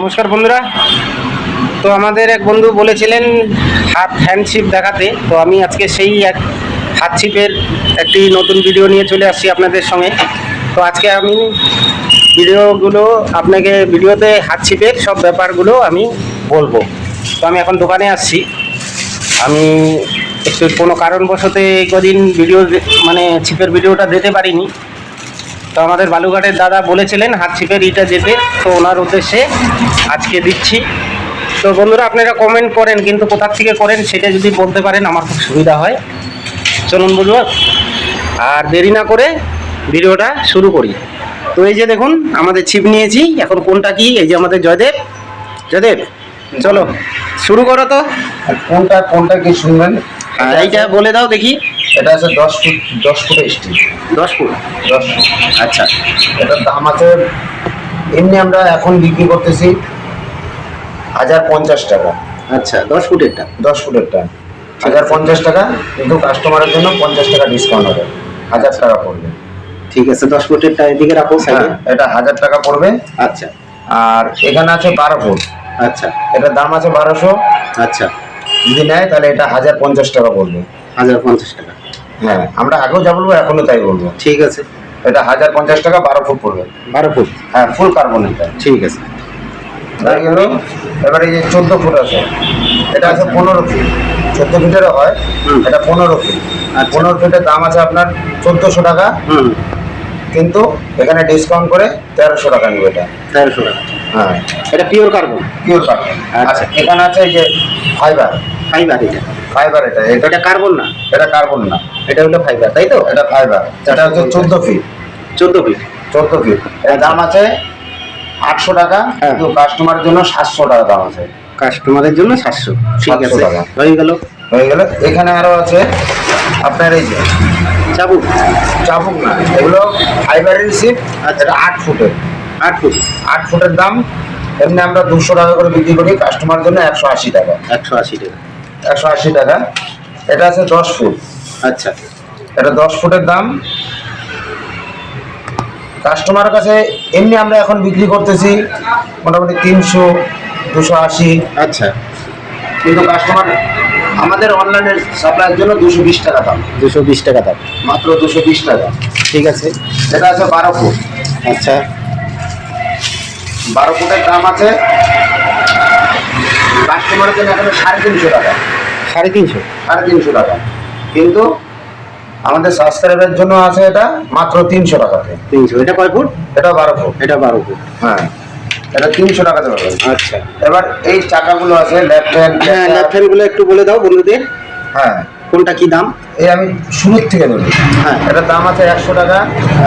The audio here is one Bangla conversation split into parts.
নমস্কার বন্ধুরা। তো আমাদের এক বন্ধু বলেছিলেন হাত হ্যান্ডশিপ দেখাতে। তো আমি আজকে সেই এক হাতশিপের একটি নতুন ভিডিও নিয়ে চলে আসছি আপনাদের সঙ্গে। তো আজকে আমি ভিডিওগুলো, আপনাকে ভিডিওতে হাতশিপের সব ব্যাপারগুলো আমি বলব। তো আমি এখন দোকানে আসছি। আমি একটু কোনো কারণবশত কদিন ভিডিও মানে ছিপের ভিডিওটা দিতে পারিনি। তো আমাদের বালুঘাটের দাদা বলেছিলেন, হাত ছিপের ইটা যেতে, তো ওনার উদ্দেশ্যে আজকে দিচ্ছি। তো বন্ধুরা, আপনারা কমেন্ট করেন, কিন্তু কোথা থেকে করেন সেটা যদি বলতে পারেন, আমার খুব সুবিধা হয়। চলুন বলব আর দেরি না করে ভিডিওটা শুরু করি। তো এই যে দেখুন, আমাদের ছিপ নিয়েছি, এখন কোনটা কি? এই যে আমাদের জয়দেব। জয়দেব, চলো, শুরু করো তো। কোনটা কোনটা কি শুনবেন? এইটা বলে দাও দেখি। এটা আছে দশ ফুট দশ ফুটের স্টিল দশ ফুট? দশ ফুট। আচ্ছা। এটার দাম আছে এমনি আমরা এখন বিক্রি করতেছি হাজার পঞ্চাশ টাকা। আচ্ছা দশ ফুটেরটা? দশ ফুটেরটা। হাজার পঞ্চাশ টাকা কিন্তু কাস্টমারের জন্য পঞ্চাশ টাকা ডিসকাউন্ট হবে। হাজার টাকা পড়বে। ঠিক আছে দশ ফুটেরটা এদিকে রাখো হ্যাঁ এটা হাজার টাকা পড়বে। আচ্ছা। আর এখানে আছে বারো ফুট আচ্ছা। এটার দাম আছে বারোশো। আচ্ছা। যদি নেয় তাহলে এটা হাজার পঞ্চাশ টাকা পড়বে হাজার পঞ্চাশ টাকা। হ্যাঁ আমরা আগেও যা বলব এখনও তাই বলব। ঠিক আছে। এটা হাজার পঞ্চাশ টাকা বারো ফুট পড়বে। বারো ফুট? হ্যাঁ ফুল কার্বন এটা। ঠিক আছে। হয়ে গেল এবার এই যে চোদ্দ ফুট আছে এটা আছে পনেরো ফিট। চোদ্দ ফিটেরও হয় হুম। এটা পনেরো ফিট। আচ্ছা। পনেরো ফিটের দাম আছে আপনার চোদ্দোশো টাকা। কিন্তু এখানে ডিসকাউন্ট করে তেরোশো টাকা নেবে এটা। তেরোশো টাকা। হ্যাঁ। এটা পিওর কার্বন পিওর কার্বন আচ্ছা। এখানে আছে যে ফাইবার ফাইবার এটা। ফাইবার এটা এটা এটা কার্বন না? এটা কার্বন না। এটা হলো ফাইবার তাই তো? এটা ফাইবার এটা হচ্ছে চোদ্দ ফিট চোদ্দ ফিট চোদ্দ ফিট এর দাম আছে আটশো টাকা। হ্যাঁ। কিন্তু কাস্টমারের জন্য সাতশো টাকা দাম আছে। কাস্টমারের জন্য সাতশো। ঠিক আছে। হয়ে গেল। হয়ে গেল। এখানে আরও আছে আপনার এই যে চাবুক। চাবুক না এগুলো ফাইবারের সিট আচ্ছা। আট ফুটের। আট ফুট। আট ফুটের দাম এমনি আমরা দুশো টাকা করে বিক্রি করি কাস্টমার জন্য একশো আশি টাকা। একশো আশি টাকা। একশো আশি টাকা। এটা আছে দশ ফুট। আচ্ছা। এটা দশ ফুটের দাম। কাস্টমারের কাছে এমনি আমরা এখন বিক্রি করতেছি মোটামুটি তিনশো দুশো আশি। আচ্ছা। কিন্তু কাস্টমার আমাদের অনলাইনের সাপ্লাইয়ের জন্য দুশো বিশ টাকা দাম। দুশো বিশ টাকা দাম। মাত্র দুশো বিশ টাকা। ঠিক আছে। এটা আছে বারো ফুট। আচ্ছা। বারো ফুটের দাম আছে। কাস্টমারের জন্য এখানে সাড়ে তিনশো টাকা। সাড়ে তিনশো? সাড়ে তিনশো টাকা। কিন্তু আমাদের সাবস্ক্রাইবের জন্য আছে এটা মাত্র তিনশো টাকাতে। তিনশো। এটা কয় ফুট? এটা বারো ফুট। এটা বারো ফুট। হ্যাঁ। এটা তিনশো টাকাতে পাবেন আচ্ছা। এবার এই চাকাগুলো আছে লেফট হ্যান্ড হ্যাঁ লেফট হ্যান্ডগুলো একটু বলে দাও বন্ধুদের। হ্যাঁ। কোনটা কি দাম? এই আমি শুরুর থেকে বলি। হ্যাঁ। এটার দাম আছে একশো টাকা।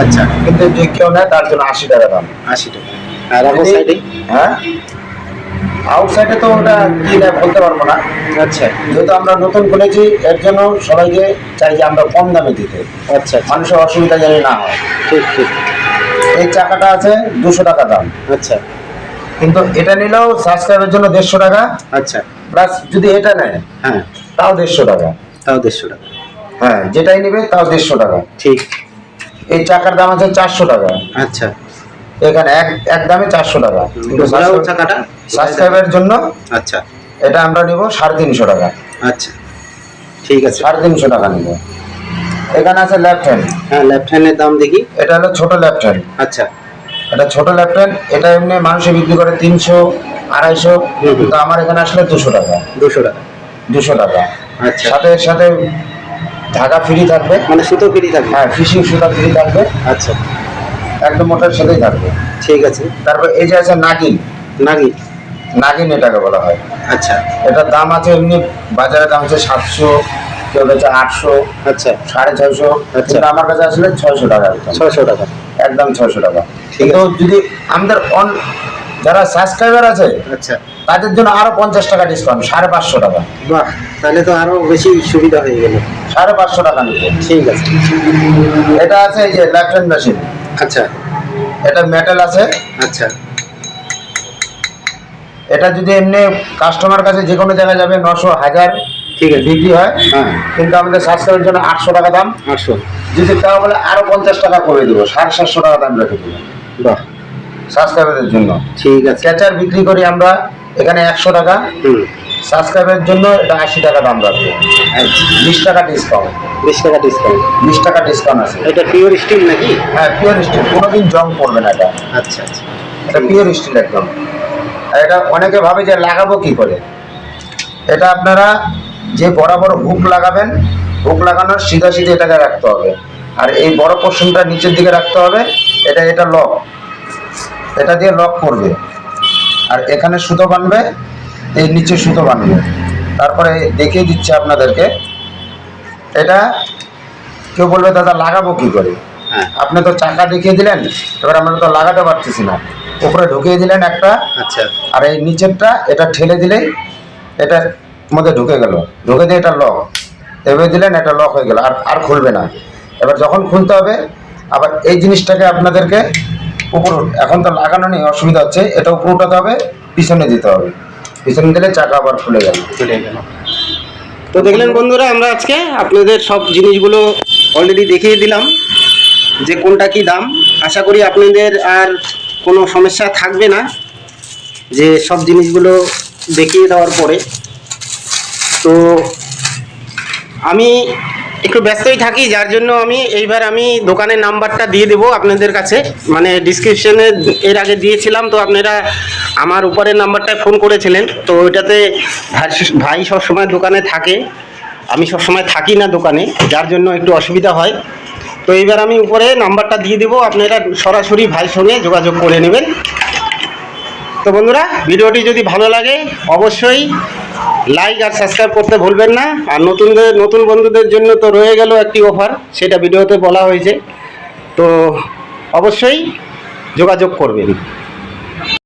আচ্ছা। কিন্তু যে কেউ নেয় তার জন্য আশি টাকা দাম। আশি টাকা। আর সাইডে হ্যাঁ? আউটসাইডে তো ওটা কি নেয় বলতে পারব না। আচ্ছা। যেহেতু আমরা নতুন খুলেছি এর জন্য সবাইকে চাই যে আমরা কম দামে দিতে। আচ্ছা আচ্ছা। মানুষের অসুবিধা যেন না হয়। ঠিক ঠিক। এই চাকাটা আছে দুশো টাকা দাম। আচ্ছা। কিন্তু এটা নিলেও সাবস্ক্রাইবের জন্য দেড়শো টাকা। আচ্ছা। প্লাস যদি এটা নেয় হ্যাঁ। তাও দেড়শো টাকা। তাও দেড়শো টাকা। হ্যাঁ যেটাই নেবে তাও দেড়শো টাকা। ঠিক। এই চাকার দাম আছে চারশো টাকা। আচ্ছা। এখানে এক এক দামে চারশো টাকা। চাকাটা সাবস্ক্রাইবের জন্য আচ্ছা। এটা আমরা নিব সাড়ে তিনশো টাকা। আচ্ছা। ঠিক আছে। সাড়ে তিনশো টাকা নিব। এখানে আছে লেফট হ্যান্ড হ্যাঁ লেফট হ্যান্ডের দাম দেখি। এটা হলো ছোট লেফট হ্যান্ড আচ্ছা। এটা ছোট লেফট হ্যান্ড এটা এমনি মানুষে বিক্রি করে তিনশো আড়াইশো। কিন্তু আমার এখানে আসলে দুশো টাকা। দুশো টাকা। দুশো টাকা। আচ্ছা। সাথে সাথে ঢাকা ফ্রি থাকবে। মানে সুতো ফ্রি থাকবে। হ্যাঁ ফিশিং সুতা ফ্রি থাকবে। আচ্ছা। একদম মোটার সাথেই থাকবে। ঠিক আছে। তারপর এই যে আছে নাগিন। নাকি নাগিন এটাকে বলা হয়। আচ্ছা। এটার দাম আছে এমনি বাজারে দাম আছে সাতশো কেউ হচ্ছে আটশো আচ্ছা। সাড়ে ছয়শো। আচ্ছা। কিন্তু আমার কাছে আসলে ছয়শো টাকা ছয়শো টাকা। একদম ছয়শো টাকা। ঠিক কিন্তু যদি আমাদের অন যারা সাবস্ক্রাইবার আছে আচ্ছা। তাদের জন্য আরও পঞ্চাশ টাকা ডিসকাউন্ট সাড়ে পাঁচশো টাকা। বাহ তাহলে তো আরও বেশি সুবিধা হয়ে গেল। সাড়ে পাঁচশো টাকা নিবে ঠিক আছে। এটা আছে এই যে হ্যান্ড মেশিন আচ্ছা। এটা মেটাল আছে। আচ্ছা। এটা যদি এমনি কাস্টমার কাছে যে কোনো জায়গায় যাবে নশো হাজার ঠিক আছে। বিক্রি হয় হ্যাঁ। কিন্তু আমাদের সাবস্ক্রাইবের জন্য আটশো টাকা দাম। আটশো। যদি তাও বলে আরও পঞ্চাশ টাকা করে দেবো সাড়ে সাতশো টাকা দাম রেখে দিব বাহ। সাবস্ক্রাইবারের জন্য। ঠিক আছে। ক্যাচার বিক্রি করি আমরা এখানে একশো টাকা। হুম। সাবস্ক্রাইবারের জন্য এটা আশি টাকা দাম রাখব বিশ টাকা ডিসকাউন্ট বিশ টাকা ডিসকাউন্ট বিশ টাকা ডিসকাউন্ট আছে। এটা পিওর স্টিল নাকি? হ্যাঁ পিওর স্টিল কোনোদিন জং পড়বে না এটা। আচ্ছা আচ্ছা। এটা পিওর স্টিল একদম। আর এটা অনেকে ভাবে যে লাগাবো কি করে? এটা আপনারা যে বরাবর হুক লাগাবেন হুক লাগানোর সিধা সিধে এটাকে রাখতে হবে। আর এই বড় পোর্শনটা নিচের দিকে রাখতে হবে এটা এটা লক এটা দিয়ে লক করবে। আর এখানে সুতো বানবে এই নিচে সুতো বানবে তারপরে দেখিয়ে দিচ্ছে আপনাদেরকে। এটা কেউ বলবে দাদা লাগাবো কি করে? হ্যাঁ। আপনি তো চাকা দেখিয়ে দিলেন এবার আমরা তো লাগাতে পারতেছি না। উপরে ঢুকিয়ে দিলেন একটা। আচ্ছা। আর এই নিচেরটা এটা ঠেলে দিলেই এটা মধ্যে ঢুকে গেল। ঢুকে দিয়ে এটা লক এভাবে দিলেন এটা লক হয়ে গেল। আর আর খুলবে না। এবার যখন খুলতে হবে আবার এই জিনিসটাকে আপনাদেরকে উপর এখন তো লাগানো নেই অসুবিধা হচ্ছে। এটা উপর উঠাতে হবে পিছনে দিতে হবে। পিছনে দিলে চাকা আবার খুলে গেল। চলে গেল। তো দেখলেন বন্ধুরা আমরা আজকে আপনাদের সব জিনিসগুলো অলরেডি দেখিয়ে দিলাম যে কোনটা কি দাম। আশা করি আপনাদের আর কোনো সমস্যা থাকবে না যে সব জিনিসগুলো দেখিয়ে দেওয়ার পরে। তো আমি একটু ব্যস্তই থাকি, যার জন্য আমি এইবার আমি দোকানের নাম্বারটা দিয়ে দেবো আপনাদের কাছে। মানে ডিসক্রিপশনে এর আগে দিয়েছিলাম, তো আপনারা আমার উপরের নাম্বারটায় ফোন করেছিলেন। তো ওইটাতে ভাই- ভাই সবসময় দোকানে থাকে, আমি সবসময় থাকি না দোকানে, যার জন্য একটু অসুবিধা হয়। তো এইবার আমি উপরে নাম্বারটা দিয়ে দেবো, আপনারা সরাসরি ভাইয়ের সঙ্গে যোগাযোগ করে নেবেন। তো বন্ধুরা, ভিডিওটি যদি ভালো লাগে, অবশ্যই লাইক আর সাবস্ক্রাইব করতে ভুলবেন না। আর নতুনদের, নতুন বন্ধুদের জন্য তো রয়ে গেল একটি অফার সেটা ভিডিওতে বলা হয়েছে। তো অবশ্যই যোগাযোগ করবেন।